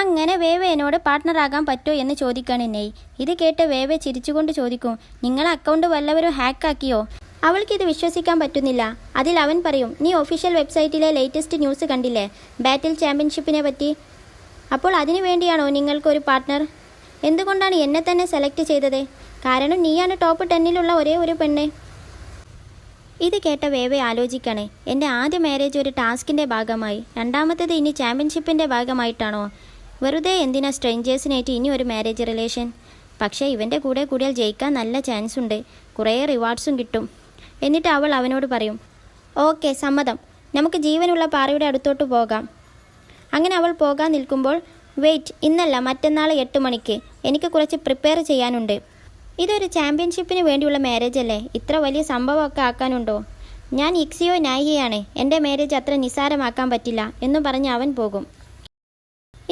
അങ്ങനെ വേവ എന്നോട് പാർട്ട്ണറാകാൻ പറ്റോ എന്ന് ചോദിക്കാണ് നെയ്. ഇത് കേട്ട് വേവ ചിരിച്ചുകൊണ്ട് ചോദിക്കും നിങ്ങൾ അക്കൗണ്ട് വല്ലവരും ഹാക്കാക്കിയോ അവൾക്കിത് വിശ്വസിക്കാൻ പറ്റുന്നില്ല. അതിൽ അവൻ പറയും നീ ഒഫീഷ്യൽ വെബ്സൈറ്റിലെ ലേറ്റസ്റ്റ് ന്യൂസ് കണ്ടില്ലേ? ബാറ്റിൽ ചാമ്പ്യൻഷിപ്പിനെ പറ്റി? അപ്പോൾ അതിനു വേണ്ടിയാണോ നിങ്ങൾക്കൊരു പാർട്ട്ണർ എന്തുകൊണ്ടാണ് എന്നെ തന്നെ സെലക്ട് ചെയ്തത്? കാരണം നീയാണ് ടോപ്പ് ടെന്നിലുള്ള ഒരേ ഒരു പെണ്ണ്. ഇത് കേട്ട വേവെ ആലോചിക്കണേ എന്റെ ആദ്യ മാരേജ് ഒരു ടാസ്കിന്റെ ഭാഗമായി. രണ്ടാമത്തേത് ഇനി ചാമ്പ്യൻഷിപ്പിന്റെ ഭാഗമായിട്ടാണോ? വെറുതെ എന്തിനാ സ്ട്രേഞ്ചേഴ്സിനായിട്ട് ഇനി ഒരു മാരേജ് റിലേഷൻ പക്ഷേ ഇവന്റെ കൂടെ കൂടിയാൽ ജയിക്കാൻ നല്ല ചാൻസ് ഉണ്ട്. കുറേ റിവാർഡ്സും കിട്ടും. എന്നിട്ട് അവൾ അവനോട് പറയും ഓക്കെ സമ്മതം. നമുക്ക് ജീവനുള്ള പാറയുടെ അടുത്തോട്ട് പോകാം. അങ്ങനെ അവൾ പോകാൻ നിൽക്കുമ്പോൾ വെയിറ്റ് ഇന്നല്ല മറ്റന്നാൾ എട്ട് മണിക്ക്. എനിക്ക് കുറച്ച് പ്രിപ്പയർ ചെയ്യാനുണ്ട്. ഇതൊരു ചാമ്പ്യൻഷിപ്പിന് വേണ്ടിയുള്ള മാരേജ് അല്ലേ? ഇത്ര വലിയ സംഭവമൊക്കെ ആക്കാനുണ്ടോ? ഞാൻ ഇക്സിയോ നായികയാണ്. എന്റെ മാരേജ് അത്ര നിസാരമാക്കാൻ പറ്റില്ല. എന്നും പറഞ്ഞ് അവൻ പോകും.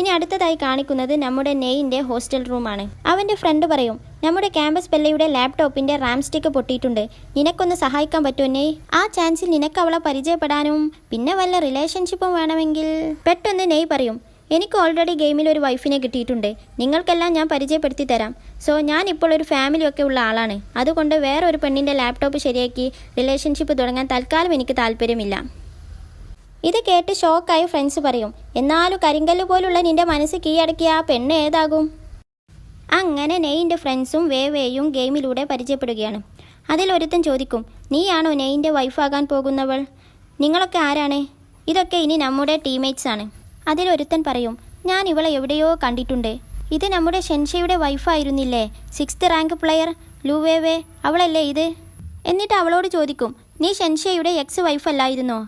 ഇനി അടുത്തതായി കാണിക്കുന്നത് നമ്മുടെ നെയ്യിന്റെ ഹോസ്റ്റൽ റൂമാണ്. അവന്റെ ഫ്രണ്ട് പറയും നമ്മുടെ ക്യാമ്പസ് പെല്ലയുടെ ലാപ്ടോപ്പിന്റെ റാം സ്റ്റിക്ക് പൊട്ടിയിട്ടുണ്ട്. നിനക്കൊന്ന് സഹായിക്കാൻ പറ്റുമോ നെയ്? ആ ചാൻസിൽ നിനക്ക് അവളെ പരിചയപ്പെടാനും പിന്നെ വല്ല റിലേഷൻഷിപ്പും വേണമെങ്കിൽ. പെട്ടെന്ന് നെയ് പറയും എനിക്ക് ഓൾറെഡി ഗെയിമിൽ ഒരു വൈഫിനെ കിട്ടിയിട്ടുണ്ട്. നിങ്ങൾക്കെല്ലാം ഞാൻ പരിചയപ്പെടുത്തി തരാം. സോ ഞാൻ ഇപ്പോൾ ഒരു ഫാമിലി ഒക്കെ ഉള്ള ആളാണ്. അതുകൊണ്ട് വേറെ ഒരു പെണ്ണിന്റെ ലാപ്ടോപ്പ് ശരിയാക്കി റിലേഷൻഷിപ്പ് തുടങ്ങാൻ തൽക്കാലം എനിക്ക് താല്പര്യമില്ല. ഇത് കേട്ട് ഷോക്കായി ഫ്രണ്ട്സ് പറയും എന്നാലും കരിങ്കല്ല് പോലുള്ള നിന്റെ മനസ്സ് കീഴടക്കിയ ആ പെണ്ണ് ഏതാകും? അങ്ങനെ നെയ്യിന്റെ ഫ്രണ്ട്സും വേവേയും ഗെയിമിലൂടെ പരിചയപ്പെടുകയാണ്. അതിലൊരുത്തൻ ചോദിക്കും നീയാണോ നെയ്യിന്റെ വൈഫാകാൻ പോകുന്നവൾ? നിങ്ങളൊക്കെ ആരാണ്? ഇതൊക്കെ ഇനി നമ്മുടെ ടീംമേറ്റ്സ് ആണ്. അതിലൊരുത്തൻ പറയും ഞാൻ ഇവളെ എവിടെയോ കണ്ടിട്ടുണ്ട്. ഇത് നമ്മുടെ ഷെൻഷയുടെ വൈഫായിരുന്നില്ലേ? Sixth rank player? ലൂവേവേ അവളല്ലേ ഇത്? എന്നിട്ട് അവളോട് ചോദിക്കും നീ ഷെൻഷയുടെ എക്സ് വൈഫല്ലായിരുന്നോ?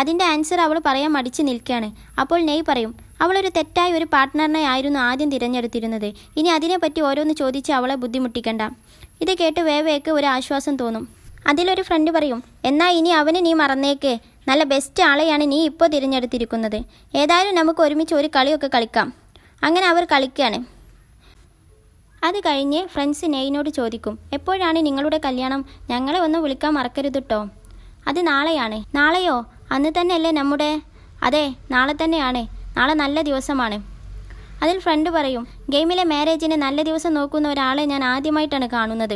അതിന്റെ ആൻസർ അവൾ പറയാൻ മടിച്ചു നിൽക്കുകയാണ് അപ്പോൾ നെയ് പറയും അവളൊരു തെറ്റായ ഒരു പാർട്ട്ണറിനെ ആയിരുന്നു ആദ്യം തിരഞ്ഞെടുത്തിരുന്നത്. ഇനി അതിനെപ്പറ്റി ഓരോന്ന് ചോദിച്ച് അവളെ ബുദ്ധിമുട്ടിക്കണ്ട ഇത് കേട്ട് വേവേക്ക് ഒരു ആശ്വാസം തോന്നും. അതിലൊരു ഫ്രണ്ട് പറയും എന്നാൽ ഇനി അവന് നീ മറന്നേക്ക്. നല്ല ബെസ്റ്റ് ആളെയാണ് നീ ഇപ്പോൾ തിരഞ്ഞെടുത്തിരിക്കുന്നത്. ഏതായാലും നമുക്ക് ഒരുമിച്ച് ഒരു കളിയൊക്കെ കളിക്കാം അങ്ങനെ അവർ കളിക്കുകയാണ് അത് കഴിഞ്ഞ് ഫ്രണ്ട്സ് നെയ്നോട് ചോദിക്കും എപ്പോഴാണ് നിങ്ങളുടെ കല്യാണം? ഞങ്ങളെ ഒന്ന് വിളിക്കാൻ മറക്കരുത് കേട്ടോ അത് നാളെയാണ്. നാളെയോ? അന്ന് തന്നെയല്ലേ നമ്മുടെ? അതെ നാളെ തന്നെയാണ്. നാളെ നല്ല ദിവസമാണ്. അതിൽ ഫ്രണ്ട് പറയും ഗെയിമിലെ മാരേജിനെ നല്ല ദിവസം നോക്കുന്ന ഒരാളെ ഞാൻ ആദ്യമായിട്ടാണ് കാണുന്നത്.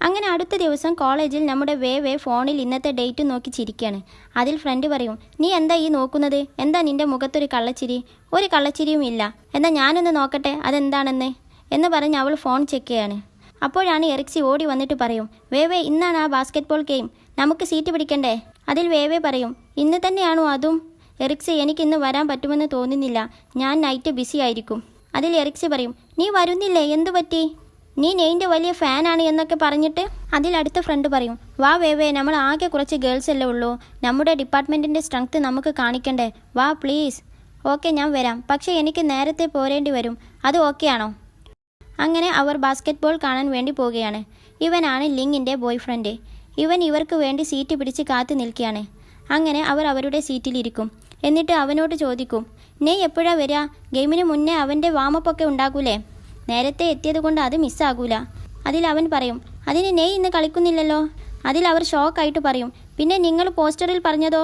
അങ്ങനെ അടുത്ത ദിവസം കോളേജിൽ നമ്മുടെ വേ വേ ഫോണിൽ ഇന്നത്തെ ഡേറ്റ് നോക്കി ചിരിക്കുകയാണ് അതിൽ ഫ്രണ്ട് പറയും നീ എന്താ ഈ നോക്കുന്നത്? എന്താ നിന്റെ മുഖത്തൊരു കള്ളച്ചിരി? ഒരു കള്ളച്ചിരിയും ഇല്ല. എന്നാൽ ഞാനൊന്ന് നോക്കട്ടെ അതെന്താണെന്ന്? എന്ന് പറഞ്ഞ് അവൾ ഫോൺ ചെക്ക് ചെയ്യാണ്. അപ്പോഴാണ് എറിക്സി ഓടി വന്നിട്ട് പറയും വേവേ ഇന്നാണ് ആ ബാസ്കറ്റ്ബോൾ ഗെയിം. നമുക്ക് സീറ്റ് പിടിക്കണ്ടേ? അതിൽ വേവേ പറയും ഇന്ന് തന്നെയാണോ അതും? എറിക്സ് എനിക്ക് ഇന്ന് വരാൻ പറ്റുമെന്ന് തോന്നുന്നില്ല. ഞാൻ നൈറ്റ് ബിസി ആയിരിക്കും. അതിൽ എറിക്സ് പറയും നീ വരുന്നില്ലേ? എന്തു പറ്റി? നീ നെയ്ന്റെ വലിയ ഫാനാണ് എന്നൊക്കെ പറഞ്ഞിട്ട് അതിൽ അടുത്ത ഫ്രണ്ട് പറയും വാ വേവേ നമ്മൾ ആകെ കുറച്ച് ഗേൾസ് അല്ലേ ഉള്ളൂ. നമ്മുടെ ഡിപ്പാർട്ട്മെന്റിന്റെ സ്ട്രെങ്ത് നമുക്ക് കാണിക്കണ്ടേ? വാ പ്ലീസ്. ഓക്കെ ഞാൻ വരാം. പക്ഷേ എനിക്ക് നേരത്തെ പോരേണ്ടി വരും. അത് ഓക്കെ ആണോ? അങ്ങനെ അവർ ബാസ്ക്കറ്റ്ബോൾ കാണാൻ വേണ്ടി പോവുകയാണ്. ഇവനാണ് ലിങ്ങിന്റെ ബോയ് ഫ്രണ്ട് ഇവൻ ഇവർക്ക് വേണ്ടി സീറ്റ് പിടിച്ച് കാത്തു നിൽക്കുകയാണ്. അങ്ങനെ അവർ അവരുടെ സീറ്റിലിരിക്കും. എന്നിട്ട് അവനോട് ചോദിക്കും നെയ് എപ്പോഴാ വരിക ഗെയിമിന് മുന്നേ അവന്റെ വാമപ്പൊക്കെ ഉണ്ടാകൂലേ? നേരത്തെ എത്തിയത് കൊണ്ട് അത് മിസ്സാകൂല അതിൽ അവൻ പറയും അതിന് നെയ് ഇന്ന് കളിക്കുന്നില്ലല്ലോ? അതിൽ അവർ ഷോക്കായിട്ട് പറയും പിന്നെ നിങ്ങൾ പോസ്റ്ററിൽ പറഞ്ഞതോ?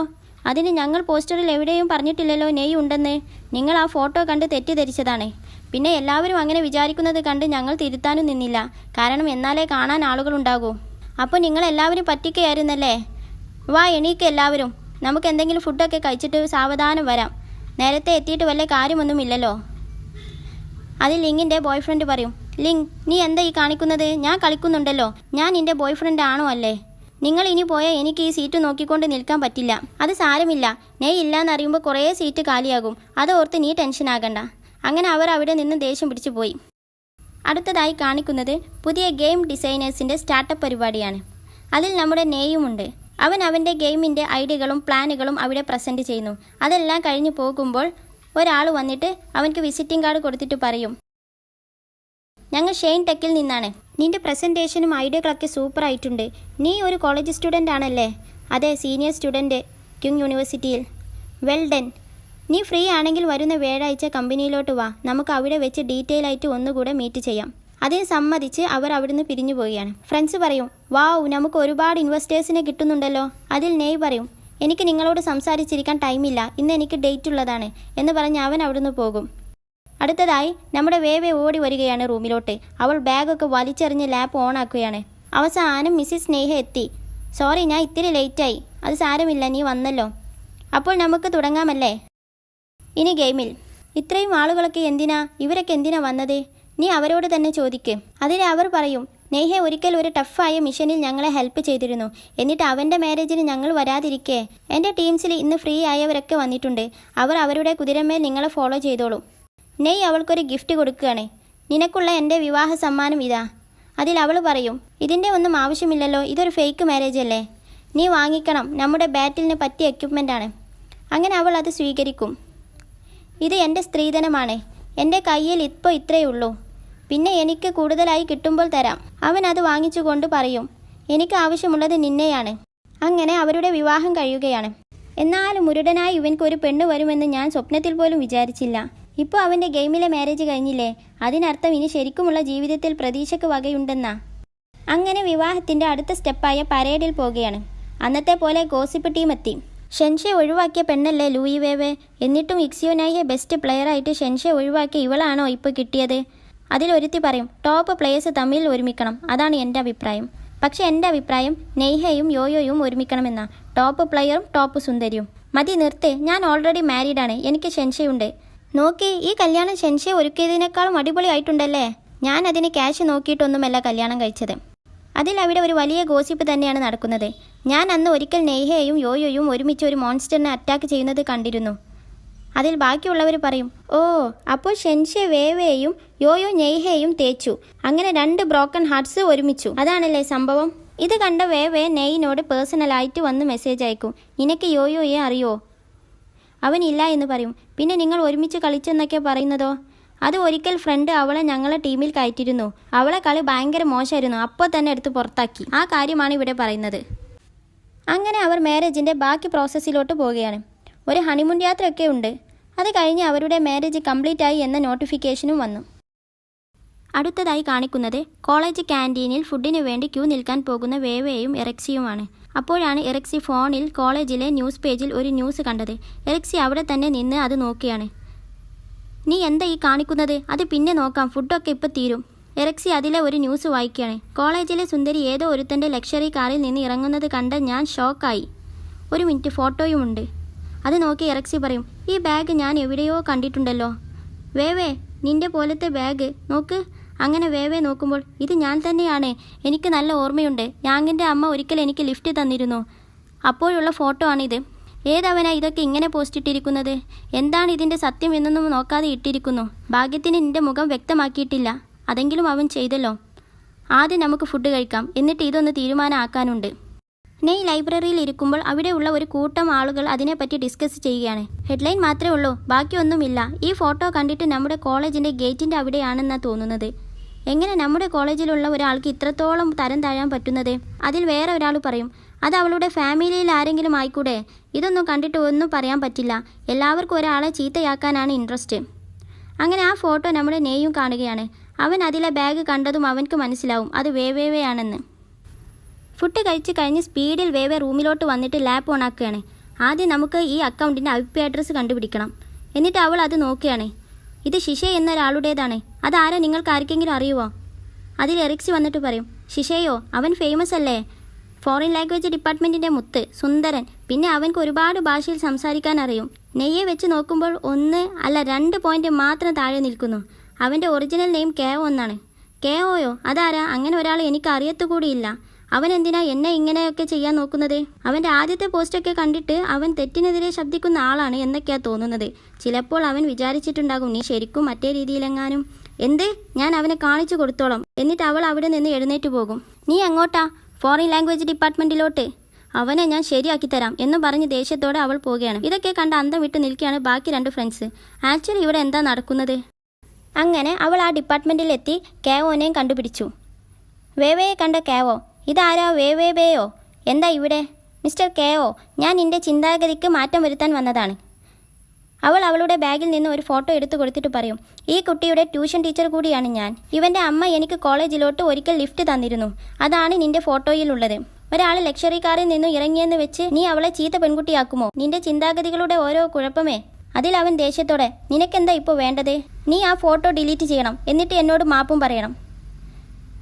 അതിന് ഞങ്ങൾ പോസ്റ്ററിൽ എവിടെയും പറഞ്ഞിട്ടില്ലല്ലോ നെയ് ഉണ്ടെന്ന്? നിങ്ങൾ ആ ഫോട്ടോ കണ്ട് തെറ്റിദ്ധരിച്ചതാണ്. പിന്നെ എല്ലാവരും അങ്ങനെ വിചാരിക്കുന്നത് കണ്ട് ഞങ്ങൾ തിരുത്താനും നിന്നില്ല. കാരണം എന്നാലേ കാണാൻ ആളുകളുണ്ടാകൂ അപ്പോൾ നിങ്ങൾ എല്ലാവരും പറ്റിക്കുകയായിരുന്നല്ലേ വാ എണീക്ക് എല്ലാവരും. നമുക്ക് എന്തെങ്കിലും ഫുഡൊക്കെ കഴിച്ചിട്ട് സാവധാനം വരാം. നേരത്തെ എത്തിയിട്ട് വല്ല കാര്യമൊന്നുമില്ലല്ലോ. അത് ലിങ്ങിന്റെ ബോയ്ഫ്രണ്ട് പറയും ലിങ് നീ എന്താ ഈ കാണിക്കുന്നത്? ഞാൻ കളിക്കുന്നുണ്ടല്ലോ. ഞാൻ നിന്റെ ബോയ്ഫ്രണ്ട് ആണോ അല്ലേ? നിങ്ങൾ ഇനി പോയാൽ എനിക്ക് ഈ സീറ്റ് നോക്കിക്കൊണ്ട് നിൽക്കാൻ പറ്റില്ല. അത് സാരമില്ല. നെയ് ഇല്ലാന്നറിയുമ്പോൾ കുറേ സീറ്റ് കാലിയാകും. അത് ഓർത്ത് നീ ടെൻഷൻ ആകണ്ട. അങ്ങനെ അവർ അവിടെ നിന്ന് ദേഷ്യം പിടിച്ചു പോയി. അടുത്തതായി കാണിക്കുന്നത് പുതിയ ഗെയിം ഡിസൈനേഴ്സിന്റെ സ്റ്റാർട്ടപ്പ് പരിപാടിയാണ്. അതിൽ നമ്മുടെ നെയ്യുമുണ്ട് അവൻ അവന്റെ ഗെയിമിന്റെ ഐഡിയകളും പ്ലാനുകളും അവിടെ പ്രസന്റ് ചെയ്യുന്നു. അതെല്ലാം കഴിഞ്ഞു പോകുമ്പോൾ ഒരാൾ വന്നിട്ട് അവൻക്ക് വിസിറ്റിംഗ് കാർഡ് കൊടുത്തിട്ട് പറയും. ഞങ്ങൾ ഷെയിൻ ടെക്കിൽ നിന്നാണ്. നിന്റെ പ്രസന്റേഷനും ഐഡിയകളൊക്കെ സൂപ്പർ ആയിട്ടുണ്ട് നീ ഒരു കോളേജ് സ്റ്റുഡന്റ് ആണല്ലേ അതെ സീനിയർ സ്റ്റുഡന്റ് ക്യുങ് യൂണിവേഴ്സിറ്റിയിൽ. വെൽ ഡൺ നീ ഫ്രീ ആണെങ്കിൽ വരുന്ന വ്യാഴാഴ്ച കമ്പനിയിലോട്ട് വാ. നമുക്ക് അവിടെ വെച്ച് ഡീറ്റെയിൽ ആയിട്ട് ഒന്നുകൂടെ മീറ്റ് ചെയ്യാം. അതിന് സമ്മതിച്ച് അവർ അവിടുന്ന് പിരിഞ്ഞു പോവുകയാണ്. ഫ്രണ്ട്സ് പറയും വാവ് നമുക്ക് ഒരുപാട് ഇൻവെസ്റ്റേഴ്സിനെ കിട്ടുന്നുണ്ടല്ലോ. അതിൽ നെയ് പറയും എനിക്ക് നിങ്ങളോട് സംസാരിച്ചിരിക്കാൻ ടൈമില്ല. ഇന്ന് എനിക്ക് ഡേറ്റ് ഉള്ളതാണ്. എന്ന് പറഞ്ഞ് അവൻ അവിടുന്ന് പോകും. അടുത്തതായി നമ്മുടെ വേവെ ഓടി വരികയാണ് റൂമിലോട്ട്. അവൾ ബാഗൊക്കെ വലിച്ചെറിഞ്ഞ് ലാപ്പ് ഓണാക്കുകയാണ് അവസാനം മിസ്സിസ് സ്നേഹ എത്തി. സോറി ഞാൻ ഇത്തിരി ലേറ്റായി അത് സാരമില്ല നീ വന്നല്ലോ. അപ്പോൾ നമുക്ക് തുടങ്ങാമല്ലേ? ഇനി ഗെയിമിൽ. ഇത്രയും ആളുകളൊക്കെ എന്തിനാ? ഇവരൊക്കെ എന്തിനാ വന്നത്? നീ അവരോട് തന്നെ ചോദിക്ക്. അതിൽ അവർ പറയും നേഹ ഒരിക്കൽ ഒരു ടഫായ മിഷനിൽ ഞങ്ങളെ ഹെൽപ്പ് ചെയ്തിരുന്നു. എന്നിട്ട് അവന്റെ മാരേജിന് ഞങ്ങൾ വരാതിരിക്കേ. എന്റെ ടീംസിൽ ഇന്ന് ഫ്രീ ആയവരൊക്കെ വന്നിട്ടുണ്ട്. അവർ അവരുടെ കുതിരമേൽ നിങ്ങളെ ഫോളോ ചെയ്തോളും. നെയ് അവൾക്കൊരു ഗിഫ്റ്റ് കൊടുക്കുകയാണ്. നിനക്കുള്ള എന്റെ വിവാഹ സമ്മാനം ഇതാ. അതിൽ അവൾ പറയും ഇതിന്റെ ഒന്നും ആവശ്യമില്ലല്ലോ. ഇതൊരു ഫേക്ക് മാരേജ് അല്ലേ? നീ വാങ്ങിക്കണം. നമ്മുടെ ബാറ്റിലിന് പറ്റിയ എക്യുപ്മെന്റാണ് അങ്ങനെ അവൾ അത് സ്വീകരിക്കും. ഇത് എന്റെ സ്ത്രീധനമാണ്. എന്റെ കയ്യിൽ ഇപ്പോൾ ഇത്രയേ ഉള്ളൂ. പിന്നെ എനിക്ക് കൂടുതലായി കിട്ടുമ്പോൾ തരാം. അവൻ അത് വാങ്ങിച്ചുകൊണ്ട് പറയും. എനിക്ക് ആവശ്യമുള്ളത് നിന്നെയാണ്. അങ്ങനെ അവരുടെ വിവാഹം കഴിയുകയാണ്. എന്നാൽ മുരുടനായി ഇവൻക്ക് ഒരു പെണ്ണ് വരുമെന്ന് ഞാൻ സ്വപ്നത്തിൽ പോലും വിചാരിച്ചില്ല. ഇപ്പോൾ അവന്റെ ഗെയിമിലെ മാരേജ് കഴിഞ്ഞില്ലേ? അതിനർത്ഥം ഇനി ശരിക്കുമുള്ള ജീവിതത്തിൽ പ്രതീക്ഷയ്ക്ക് വകയുണ്ടെന്നാ. അങ്ങനെ വിവാഹത്തിന്റെ അടുത്ത സ്റ്റെപ്പായ പരേഡിൽ പോകുകയാണ് അന്നത്തെ പോലെ ഗോസിപ്പ് ടീം എത്തി. ഷെൻഷെ ഒഴിവാക്കിയ പെണ്ണല്ലേ ലൂയി വേവേ? എന്നിട്ടും ഇക്സിയോനായ ബെസ്റ്റ് പ്ലെയറായിട്ട് ഷെൻഷെ ഒഴിവാക്കിയ ഇവളാണോ ഇപ്പോൾ കിട്ടിയത്? അതിലൊരുത്തി പറയും ടോപ്പ് പ്ലേയേഴ്സ് തമ്മിൽ ഒരുമിക്കണം. അതാണ് എന്റെ അഭിപ്രായം. പക്ഷേ എന്റെ അഭിപ്രായം നെയ്ഹയും യോയോയും ഒരുമിക്കണമെന്നാണ് ടോപ്പ് പ്ലെയറും ടോപ്പ് സുന്ദരിയും. മതി നിർത്തെ. ഞാൻ ഓൾറെഡി മാരീഡാണ് എനിക്ക് ഷെൻഷയുണ്ട്. നോക്കി ഈ കല്യാണം ഷെൻഷെ ഒരുക്കിയതിനേക്കാളും അടിപൊളിയായിട്ടുണ്ടല്ലേ? ഞാൻ അതിന് ക്യാഷ് നോക്കിയിട്ടൊന്നുമല്ല കല്യാണം കഴിച്ചത്. അതിൽ അവിടെ ഒരു വലിയ ഗോസിപ്പ് തന്നെയാണ് നടക്കുന്നത്. ഞാൻ അന്ന് ഒരിക്കൽ നെയ്ഹയും യോയോയും ഒരുമിച്ച് ഒരു മോൺസ്റ്ററിനെ അറ്റാക്ക് ചെയ്യുന്നത് കണ്ടിരുന്നു. അതിൽ ബാക്കിയുള്ളവർ പറയും ഓ അപ്പോൾ ഷെൻഷെ വേവേയും യോയോ നെയ്ഹയും തേച്ചു. അങ്ങനെ രണ്ട് ബ്രോക്കൺ ഹാർട്ട്സ് ഒരുമിച്ചു. അതാണല്ലേ സംഭവം? ഇത് കണ്ട വേവേ നെയ്യിനോട് പേഴ്സണലായിട്ട് വന്ന് മെസ്സേജ് അയക്കും നിനക്ക് യോയോയെ അറിയോ? അവനില്ല എന്ന് പറയും. പിന്നെ നിങ്ങൾ ഒരുമിച്ച് കളിച്ചെന്നൊക്കെ പറയുന്നതോ? അത് ഒരിക്കൽ ഫ്രണ്ട് അവളെ ഞങ്ങളെ ടീമിൽ കയറ്റിയിരുന്നു. അവളെ കളി ഭയങ്കര മോശമായിരുന്നു. അപ്പോൾ തന്നെ എടുത്ത് പുറത്താക്കി. ആ കാര്യമാണ് ഇവിടെ പറയുന്നത്. അങ്ങനെ അവർ മാരേജിന്റെ ബാക്കി പ്രോസസ്സിലോട്ട് പോവുകയാണ്. ഒരു ഹണിമൂൺ യാത്രയൊക്കെ ഉണ്ട്. അത് കഴിഞ്ഞ് അവരുടെ മാരേജ് കംപ്ലീറ്റ് ആയി എന്ന നോട്ടിഫിക്കേഷനും വന്നു. അടുത്തതായി കാണിക്കുന്നത് കോളേജ് ക്യാന്റീനിൽ ഫുഡിന് വേണ്ടി ക്യൂ നിൽക്കാൻ പോകുന്ന വേവയും എറക്സിയുമാണ്. അപ്പോഴാണ് എറക്സി ഫോണിൽ കോളേജിലെ ന്യൂസ് പേജിൽ ഒരു ന്യൂസ് കണ്ടത്. എറക്സി അവിടെ തന്നെ നിന്ന് അത് നോക്കിയാണ്. നീ എന്താ ഈ കാണിക്കുന്നത്? അത് പിന്നെ നോക്കാം. ഫുഡൊക്കെ ഇപ്പം തീരും. എറക്സി അതിലെ ഒരു ന്യൂസ് വായിക്കുകയാണ്. കോളേജിലെ സുന്ദരി ഏതോ ഒരുത്തന്റെ ലക്ഷറി കാറിൽ നിന്ന് ഇറങ്ങുന്നത് കണ്ട് ഞാൻ ഷോക്കായി. ഒരു മിനിറ്റ് ഫോട്ടോയുമുണ്ട്. അത് നോക്കി എറക്സി പറയും ഈ ബാഗ് ഞാൻ എവിടെയോ കണ്ടിട്ടുണ്ടല്ലോ. വേവേ നിന്റെ പോലത്തെ ബാഗ് നോക്ക്. അങ്ങനെ വേവേ നോക്കുമ്പോൾ ഇത് ഞാൻ തന്നെയാണ്. എനിക്ക് നല്ല ഓർമ്മയുണ്ട്. യാങ്ങിന്റെ അമ്മ ഒരിക്കൽ എനിക്ക് ലിഫ്റ്റ് തന്നിരുന്നു. അപ്പോഴുള്ള ഫോട്ടോ ആണിത്. ഏതവനാ ഇതൊക്കെ ഇങ്ങനെ പോസ്റ്റ് ഇട്ടിരിക്കുന്നത്? എന്താണ് ഇതിന്റെ സത്യം എന്നൊന്നും നോക്കാതെ ഇട്ടിരിക്കുന്നു. ഭാഗ്യത്തിന് നിന്റെ മുഖം വ്യക്തമാക്കിയിട്ടില്ല. അതെങ്കിലും അവൻ ചെയ്തല്ലോ. ആദ്യം നമുക്ക് ഫുഡ് കഴിക്കാം. എന്നിട്ട് ഇതൊന്ന് തീരുമാനമാക്കാനുണ്ട്. നെയ് ലൈബ്രറിയിൽ ഇരിക്കുമ്പോൾ അവിടെയുള്ള ഒരു കൂട്ടം ആളുകൾ അതിനെപ്പറ്റി ഡിസ്കസ് ചെയ്യുകയാണ്. ഹെഡ്ലൈൻ മാത്രമേ ഉള്ളൂ. ബാക്കിയൊന്നുമില്ല. ഈ ഫോട്ടോ കണ്ടിട്ട് നമ്മുടെ കോളേജിന്റെ ഗേറ്റിന്റെ അവിടെയാണെന്നാണ് തോന്നുന്നത്. എങ്ങനെ നമ്മുടെ കോളേജിലുള്ള ഒരാൾക്ക് ഇത്രത്തോളം തരം താഴാൻ പറ്റുന്നത്? അതിൽ വേറെ ഒരാൾ പറയും അത് അവളുടെ ഫാമിലിയിൽ ആരെങ്കിലും ആയിക്കൂടെ? ഇതൊന്നും കണ്ടിട്ട് ഒന്നും പറയാൻ പറ്റില്ല. എല്ലാവർക്കും ഒരാളെ ചീത്തയാക്കാനാണ് ഇൻട്രസ്റ്റ്. അങ്ങനെ ആ ഫോട്ടോ നമ്മുടെ നെയ്യും കാണുകയാണ്. അവൻ അതിലെ ബാഗ് കണ്ടതും അവൻക്ക് മനസ്സിലാവും. അത് വേവേവയാണെന്ന് ഫുഡ് കഴിച്ച് കഴിഞ്ഞ് സ്പീഡിൽ വേവേ റൂമിലോട്ട് വന്നിട്ട് ലാപ്പ് ഓൺ ആക്കുകയാണ്. ആദ്യം നമുക്ക് ഈ അക്കൗണ്ടിന്റെ ഐ പി അഡ്രസ്സ് കണ്ടുപിടിക്കണം. എന്നിട്ട് അവൾ അത് നോക്കുകയാണ്. ഇത് ശിഷ എന്നൊരാളുടേതാണ്. അതാരാ നിങ്ങൾക്ക് ആർക്കെങ്കിലും അറിയുമോ അതിൽ എറിക്സി വന്നിട്ട് പറയും. ശിഷയോ അവൻ ഫേമസ് അല്ലേ? ഫോറിൻ ലാംഗ്വേജ് ഡിപ്പാർട്ട്മെന്റിന്റെ മുത്ത് സുന്ദരൻ. പിന്നെ അവൻക്ക് ഒരുപാട് ഭാഷയിൽ സംസാരിക്കാൻ അറിയും. നെയ്യെ വെച്ച് നോക്കുമ്പോൾ ഒന്ന് അല്ല രണ്ട് പോയിന്റ് മാത്രം താഴെ നിൽക്കുന്നു. അവന്റെ ഒറിജിനൽ നെയിം കെ ഒ എന്നാണ്. കെ ഒയോ അതാരാ? അങ്ങനെ ഒരാൾ എനിക്ക് അറിയത്തുകൂടിയില്ല. അവൻ എന്തിനാ എന്നെ ഇങ്ങനെയൊക്കെ ചെയ്യാൻ നോക്കുന്നത്? അവന്റെ ആദ്യത്തെ പോസ്റ്റൊക്കെ കണ്ടിട്ട് അവൻ തെറ്റിനെതിരെ ശബ്ദിക്കുന്ന ആളാണ് എന്നൊക്കെയാ തോന്നുന്നത്. ചിലപ്പോൾ അവൻ വിചാരിച്ചിട്ടുണ്ടാകും നീ ശരിക്കും മറ്റേ രീതിയിലെങ്ങാനും? എന്ത്? ഞാൻ അവനെ കാണിച്ചു കൊടുത്തോളാം. എന്നിട്ട് അവൾ അവിടെ നിന്ന് എഴുന്നേറ്റ് പോകും. നീ എങ്ങോട്ടാ? ഫോറിൻ ലാംഗ്വേജ് ഡിപ്പാർട്ട്മെന്റിലോട്ട് അവനെ ഞാൻ ശരിയാക്കി തരാം എന്ന് പറഞ്ഞ് ദേഷ്യത്തോടെ അവൾ പോവുകയാണ്. ഇതൊക്കെ കണ്ട് അന്തം വിട്ട് നിൽക്കുകയാണ് ബാക്കി രണ്ട് ഫ്രണ്ട്സ് ആക്ച്വലി ഇവിടെ എന്താ നടക്കുന്നത്? അങ്ങനെ അവൾ ആ ഡിപ്പാർട്ട്മെന്റിലെത്തി കേവോനെയും കണ്ടുപിടിച്ചു. വേവയെ കണ്ട കേവോ ഇതാരാ വേവേ ബേയോ എന്താ ഇവിടെ? മിസ്റ്റർ കേവോ ഞാൻ എന്റെ ചിന്താഗതിക്ക് മാറ്റം വരുത്താൻ വന്നതാണ്. അവൾ അവളുടെ ബാഗിൽ നിന്ന് ഒരു ഫോട്ടോ എടുത്തു കൊടുത്തിട്ട് പറയും ഈ കുട്ടിയുടെ ട്യൂഷൻ ടീച്ചർ കൂടിയാണ് ഞാൻ. ഇവന്റെ അമ്മ എനിക്ക് കോളേജിലോട്ട് ഒരിക്കൽ ലിഫ്റ്റ് തന്നിരുന്നു. അതാണ് നിന്റെ ഫോട്ടോയിലുള്ളത്. ഒരാൾ ലക്ഷറി കാറിൽ നിന്നും ഇറങ്ങിയെന്ന് വെച്ച് നീ അവളെ ചീത്ത പെൺകുട്ടിയാക്കുമോ? നിന്റെ ചിന്താഗതികളുടെ ഓരോ കുഴപ്പമേ? അതിൽ അവൻ ദേഷ്യത്തോടെ നിനക്കെന്താ ഇപ്പോൾ വേണ്ടത്? നീ ആ ഫോട്ടോ ഡിലീറ്റ് ചെയ്യണം. എന്നിട്ട് എന്നോട് മാപ്പും പറയണം.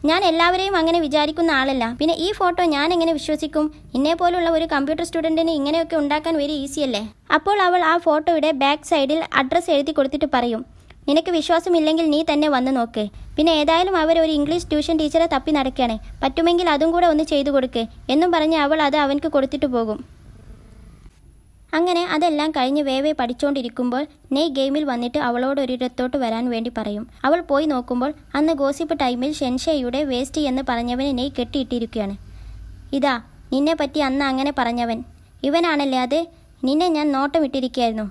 ഞാൻ എല്ലാവരെയും അങ്ങനെ വിചാരിക്കുന്ന ആളല്ല. പിന്നെ ഈ ഫോട്ടോ ഞാൻ എങ്ങനെ വിശ്വസിക്കും? എന്നെ പോലുള്ള ഒരു കമ്പ്യൂട്ടർ സ്റ്റുഡന്റിന് ഇങ്ങനെയൊക്കെ ഉണ്ടാക്കാൻ വെരി ഈസിയല്ലേ അപ്പോൾ അവൾ ആ ഫോട്ടോയുടെ ബാക്ക് സൈഡിൽ അഡ്രസ്സ് എഴുതി കൊടുത്തിട്ട് പറയും നിനക്ക് വിശ്വാസമില്ലെങ്കിൽ നീ തന്നെ വന്ന് നോക്ക്. പിന്നെ ഏതായാലും അവർ ഒരു ഇംഗ്ലീഷ് ട്യൂഷൻ ടീച്ചറെ തപ്പി നടക്കുകയാണ്. പറ്റുമെങ്കിൽ അതും കൂടെ ഒന്ന് ചെയ്തു കൊടുക്ക്. എന്നും പറഞ്ഞ് അവൾ അത് അവൻക്ക് കൊടുത്തിട്ട് പോകും. അങ്ങനെ അതെല്ലാം കഴിഞ്ഞ് വേവെ പഠിച്ചുകൊണ്ടിരിക്കുമ്പോൾ നെയ് ഗെയിമിൽ വന്നിട്ട് അവളോട് ഒരിടത്തോട്ട് വരാൻ വേണ്ടി പറയും. അവൾ പോയി നോക്കുമ്പോൾ അന്ന് ഗോസിപ്പ് ടൈമിൽ ഷെൻഷയുടെ വേസ്റ്റ് എന്ന് പറഞ്ഞവനെ നെയ് കെട്ടിയിട്ടിരിക്കുകയാണ്. ഇതാ നിന്നെ പറ്റി അന്ന് അങ്ങനെ പറഞ്ഞവൻ. ഇവനാണല്ലേ അത്? നിന്നെ ഞാൻ നോട്ടം ഇട്ടിരിക്കുകയായിരുന്നു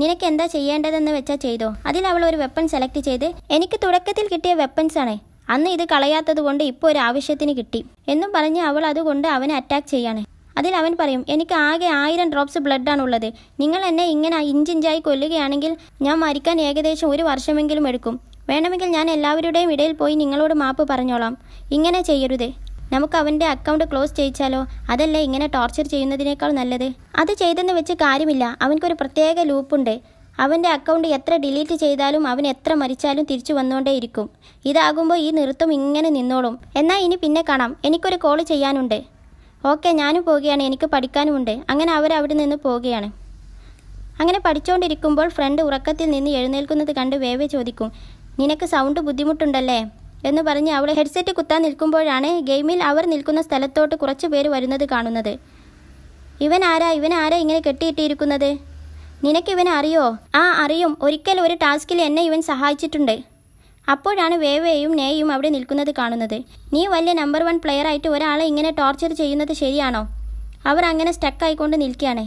നിനക്ക് എന്താ ചെയ്യേണ്ടതെന്ന് വെച്ചാൽ ചെയ്തോ. അതിൽ അവൾ ഒരു വെപ്പൺ സെലക്ട് ചെയ്ത് എനിക്ക് തുടക്കത്തിൽ കിട്ടിയ വെപ്പൺസാണ് അന്ന് ഇത് കളയാത്തത് കൊണ്ട് ഇപ്പോൾ ഒരു ആവശ്യത്തിന് കിട്ടി എന്നും പറഞ്ഞ് അവൾ അതുകൊണ്ട് അവനെ അറ്റാക്ക് ചെയ്യാണ്. അതിൽ അവൻ പറയും എനിക്ക് ആകെ ആയിരം ഡ്രോപ്സ് ബ്ലഡാണ് ഉള്ളത് നിങ്ങൾ എന്നെ ഇങ്ങനെ ഇഞ്ചിഞ്ചായി കൊല്ലുകയാണെങ്കിൽ ഞാൻ മരിക്കാൻ ഏകദേശം ഒരു വർഷമെങ്കിലും എടുക്കും. വേണമെങ്കിൽ ഞാൻ എല്ലാവരുടെയും ഇടയിൽ പോയി നിങ്ങളോട് മാപ്പ് പറഞ്ഞോളാം. ഇങ്ങനെ ചെയ്യരുത്. നമുക്ക് അവന്റെ അക്കൗണ്ട് ക്ലോസ് ചെയ്യിച്ചാലോ? അതല്ലേ ഇങ്ങനെ ടോർച്ചർ ചെയ്യുന്നതിനേക്കാൾ നല്ലത്? അത് ചെയ്തെന്ന് വെച്ച് കാര്യമില്ല. അവൻക്കൊരു പ്രത്യേക ലൂപ്പുണ്ട് അവന്റെ അക്കൗണ്ട് എത്ര ഡിലീറ്റ് ചെയ്താലും അവൻ എത്ര മരിച്ചാലും തിരിച്ചു വന്നുകൊണ്ടേയിരിക്കും ഇതാകുമ്പോൾ ഈ നൃത്തം ഇങ്ങനെ നിന്നോളും. എന്നാൽ ഇനി പിന്നെ കാണാം. എനിക്കൊരു കോൾ ചെയ്യാനുണ്ട്. ഓക്കെ ഞാനും പോവുകയാണ്. എനിക്ക് പഠിക്കാനുമുണ്ട്. അങ്ങനെ അവർ അവിടെ നിന്ന് പോവുകയാണ്. അങ്ങനെ പഠിച്ചുകൊണ്ടിരിക്കുമ്പോൾ ഫ്രണ്ട് ഉറക്കത്തിൽ നിന്ന് എഴുന്നേൽക്കുന്നത് കണ്ട് വേവെ ചോദിക്കും നിനക്ക് സൗണ്ട് ബുദ്ധിമുട്ടുണ്ടല്ലേ? എന്ന് പറഞ്ഞ് അവൾ ഹെഡ്സെറ്റ് കുത്താൻ നിൽക്കുമ്പോഴാണ് ഗെയിമിൽ അവർ നിൽക്കുന്ന സ്ഥലത്തോട്ട് കുറച്ച് പേര് വരുന്നത് കാണുന്നത്. ഇവൻ ആരാ? ഇവൻ ആരാ ഇങ്ങനെ കെട്ടിയിട്ടിരിക്കുന്നത്? നിനക്ക് ഇവനെ അറിയോ? ആ അറിയും. ഒരിക്കൽ ഒരു ടാസ്കിൽ എന്നെ ഇവൻ സഹായിച്ചിട്ടുണ്ട്. അപ്പോഴാണ് വേവേയും നേയും അവിടെ നിൽക്കുന്നത് കാണുന്നത്. നീ വലിയ നമ്പർ വൺ പ്ലെയർ ആയിട്ട് ഒരാളെ ഇങ്ങനെ ടോർച്ചർ ചെയ്യുന്നത് ശരിയാണോ? അവർ അങ്ങനെ സ്റ്റക്കായിക്കൊണ്ട് നിൽക്കുകയാണ്.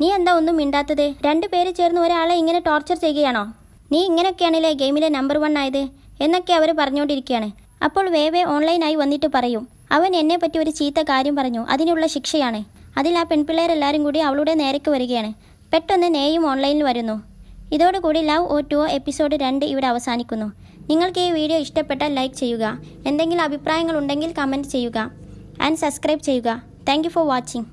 നീ എന്താ ഒന്നും മിണ്ടാത്തത്? രണ്ടു പേര് ചേർന്ന് ഒരാളെ ഇങ്ങനെ ടോർച്ചർ ചെയ്യുകയാണോ? നീ ഇങ്ങനെയൊക്കെയാണല്ലേ ഗെയിമിലെ നമ്പർ വൺ ആയത്? എന്നൊക്കെ അവർ പറഞ്ഞുകൊണ്ടിരിക്കുകയാണ്. അപ്പോൾ വേവേ ഓൺലൈനായി വന്നിട്ട് പറയും അവൻ എന്നെ പറ്റി ഒരു ചീത്ത കാര്യം പറഞ്ഞു. അതിനുള്ള ശിക്ഷയാണ്. അതിൽ ആ പെൺപിള്ളേരെല്ലാവരും കൂടി അവളുടെ നേരേക്ക് വരികയാണ്. പെട്ടെന്ന് നേയും ഓൺലൈനിൽ വരുന്നു. ഇതോടുകൂടി ലവ് ഓ ടു എപ്പിസോഡ് രണ്ട് ഇവിടെ അവസാനിക്കുന്നു. നിങ്ങൾക്ക് ഈ വീഡിയോ ഇഷ്ടപ്പെട്ടാൽ ലൈക്ക് ചെയ്യുക. എന്തെങ്കിലും അഭിപ്രായങ്ങൾ ഉണ്ടെങ്കിൽ കമന്റ് ചെയ്യുക. ആൻഡ് സബ്സ്ക്രൈബ് ചെയ്യുക. Thank for watching.